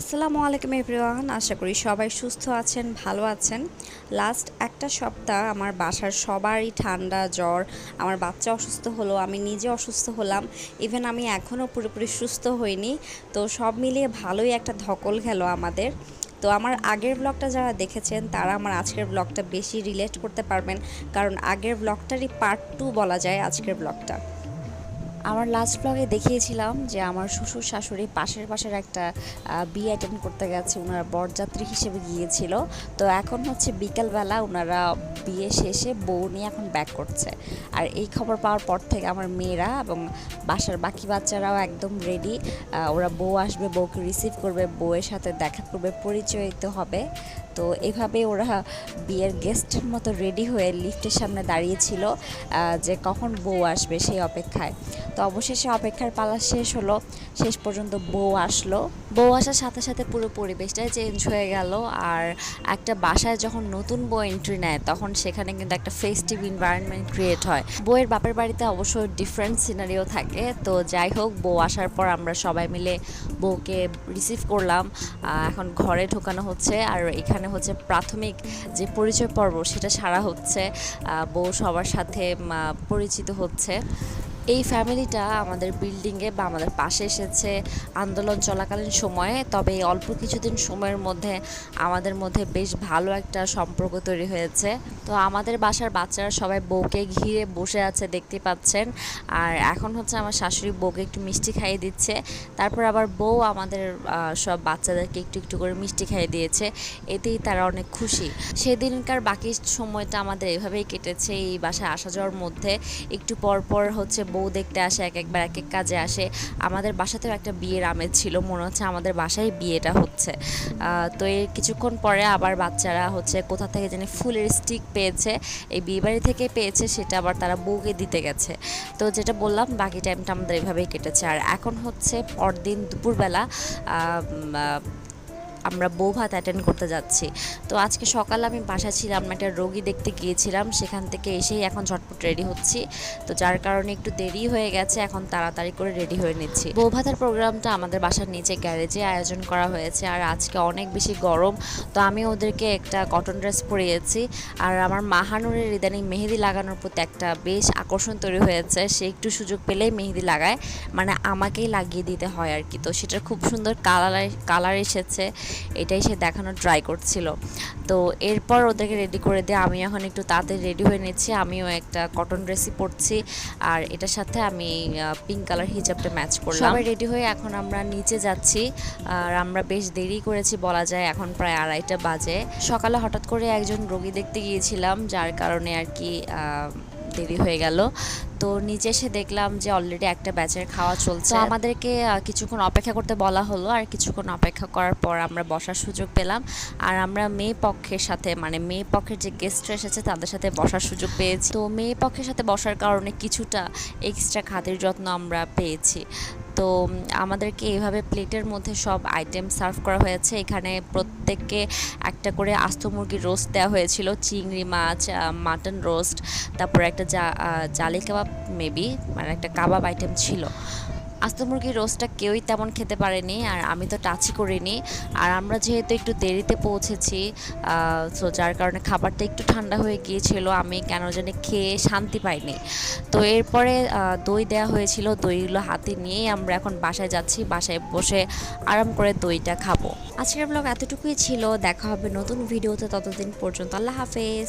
আসসালামু আলাইকুম এভরিওয়ান, আশা করি সবাই সুস্থ আছেন, ভালো আছেন। লাস্ট একটা সপ্তাহ আমার বাসার সবারই ঠান্ডা, জ্বর, আমার বাচ্চা অসুস্থ হলো, আমি নিজে অসুস্থ হলাম ইভেন আমি এখনও পুরোপুরি সুস্থ হইনি। তো সব মিলিয়ে ভালোই একটা ধকল গেল আমাদের। তো আমার আগের ব্লগটা যারা দেখেছেন, তারা আমার আজকের ব্লগটা বেশি রিলেট করতে পারবেন, কারণ আগের ব্লগটারই পার্ট টু বলা যায় আজকের ব্লগটা আমার লাস্ট ব্লগে দেখিয়েছিলাম যে আমার শ্বশুর শাশুড়ি পাশের পাশের একটা বিয়ে অ্যাটেন্ড করতে গেছে ওনারা বরযাত্রী হিসেবে গিয়েছিল। তো এখন হচ্ছে বিকালবেলা ওনারা বিয়ে শেষে বউ নিয়ে এখন ব্যাক করছে। আর এই খবর পাওয়ার পর থেকে আমার মেয়েরা এবং বাসার বাকি বাচ্চারাও একদম রেডি ওরা বউ আসবে, বউকে রিসিভ করবে, বউয়ের সাথে দেখা করবে, পরিচয়িত হবে। তো এভাবে ওরা বিয়ের গেস্টের মতো রেডি হয়ে লিফটের সামনে দাঁড়িয়েছিল যে কখন বউ আসবে সেই অপেক্ষায়। তো অবশেষে অপেক্ষার পালা শেষ হলো। শেষ পর্যন্ত বউ আসলো। বউ আসার সাথে সাথে পুরো পরিবেশটাই চেঞ্জ হয়ে গেল আর একটা বাসায় যখন নতুন বউ এন্ট্রি নেয়, তখন সেখানে কিন্তু একটা ফেস্টিভ এনভায়রনমেন্ট ক্রিয়েট হয়। বউয়ের বাপের বাড়িতে অবশ্য ডিফারেন্ট সিনারিও থাকে। তো যাই হোক, বউ আসার পর আমরা সবাই মিলে বউকে রিসিভ করলাম। এখন ঘরে ঢোকানো হচ্ছে আর এখানে হচ্ছে প্রাথমিক যে পরিচয় পর্ব, সেটা সারা হচ্ছে। বউ সবার সাথে পরিচিত হচ্ছে। এই ফ্যামিলিটা আমাদের বিল্ডিংয়ে বা আমাদের পাশে এসেছে আন্দোলন চলাকালীন সময়ে। তবে এই অল্প কিছুদিন সময়ের মধ্যে আমাদের মধ্যে বেশ ভালো একটা সম্পর্ক তৈরি হয়েছে। তো আমাদের বাসার বাচ্চারা সবাই বউকে ঘিরে বসে আছে, দেখতে পাচ্ছেন। আর এখন হচ্ছে আমার শাশুড়ি বউকে একটু মিষ্টি খাইয়ে দিচ্ছে। তারপর আবার বউ আমাদের সব বাচ্চাদেরকে একটু একটু করে মিষ্টি খাইয়ে দিয়েছে। এতেই তারা অনেক খুশি। সেদিনকার বাকি সময়টা আমাদের এভাবেই কেটেছে এই বাসায় আসা যাওয়ার মধ্যে। একটু পর পর হচ্ছে বউ দেখতে আসে, এক একবার এক এক কাজে আসে। আমাদের বাসাতেও একটা বিয়ের আমেজ ছিল, মনে হচ্ছে আমাদের বাসায় বিয়েটা হচ্ছে। তো এর কিছুক্ষণ পরে আবার বাচ্চারা হচ্ছে কোথা থেকে জানি ফুলের স্টিক পেয়েছে, এই বিয়েবাড়ি থেকে পেয়েছে, সেটা আবার তারা বউকে দিতে গেছে। তো যেটা বললাম, বাকি টাইমটা আমাদের এভাবেই কেটেছে। আর এখন হচ্ছে পরদিন দুপুরবেলা আমরা বউ ভাত অ্যাটেন্ড করতে যাচ্ছি। তো আজকে সকালে আমি বাসা ছিলাম, একটা রোগী দেখতে গিয়েছিলাম, সেখান থেকে এসেই এখন ঝটপট রেডি হচ্ছি। তো যার কারণে একটু দেরি হয়ে গেছে, এখন তাড়াতাড়ি করে রেডি হয়ে নিচ্ছি। বউ ভাতের প্রোগ্রামটা আমাদের বাসার নিচে গ্যারেজে আয়োজন করা হয়েছে, আর আজকে অনেক বেশি গরম। তো আমি ওদেরকে একটা কটন ড্রেস পরিয়েছি, আর আমার মাহানুরের ইদানিং মেহেদি লাগানোর প্রতি একটা বেশ আকর্ষণ তৈরি হয়েছে। সে একটু সুযোগ পেলেই মেহেদি লাগায় মানে আমাকেই লাগিয়ে দিতে হয় আর কি। তো সেটার খুব সুন্দর কালার কালার এসেছে। এটাই সে দেখানোর ট্রাই করছিল। তো এরপর ওদেরকে রেডি করে দিয়ে আমি এখন একটু তাড়াতাড়ি রেডি হয়ে নিচ্ছি। আমিও একটা কটন ড্রেসই পরছি। আর এটার সাথে আমি পিঙ্ক কালার হিজাবটা ম্যাচ করলাম। সবাই রেডি হয়ে এখন আমরা নিচে যাচ্ছি। আর আমরা বেশ দেরি করেছি বলা যায়, এখন প্রায় আড়াইটা বাজে। সকালে হঠাৎ করে একজন রোগী দেখতে গিয়েছিলাম, যার কারণে আর কি দেরি হয়ে গেল। তো নিজে এসে দেখলাম যে অলরেডি একটা ব্যাচের খাওয়া চলছে। আমাদেরকে কিছুক্ষণ অপেক্ষা করতে বলা হলো আর কিছুক্ষণ অপেক্ষা করার পর আমরা বসার সুযোগ পেলাম। আর আমরা মেয়ে পক্ষের সাথে মানে মেয়ে পক্ষের যে গেস্টরা এসেছে তাদের সাথে বসার সুযোগ পেয়েছি। তো মেয়ে পক্ষের সাথে বসার কারণে কিছুটা এক্সট্রা খাতির যত্ন আমরা পেয়েছি। তো আমাদেরকে এইভাবে প্লেটের মধ্যে সব আইটেম সার্ভ করা হয়েছে। এখানে প্রত্যেককে একটা করে আস্ত মুরগির রোস্ট দেওয়া হয়েছিল। চিংড়ি মাছ মাটন রোস্ট তারপর একটা জালি কাবাব মেবি মানে একটা কাবাব আইটেম ছিল। আস্ত মুরগির রোস্টটা কেউই তেমন খেতে পারেনি, আর আমি তো টাচই করিনি। আর আমরা যেহেতু একটু দেরিতে পৌঁছেছি সো যার কারণে খাবারটা একটু ঠান্ডা হয়ে গিয়েছিল, আমি কেন জানি খেয়ে শান্তি পাইনি। তো এরপরে দই দেওয়া হয়েছিল, দইগুলো হাতে নিয়েই আমরা এখন বাসায় যাচ্ছি, বাসায় বসে আরাম করে দইটা খাব। আজকের ব্লগ এতটুকুই ছিল, দেখা হবে নতুন ভিডিওতে ততদিন পর্যন্ত আল্লাহ হাফেজ।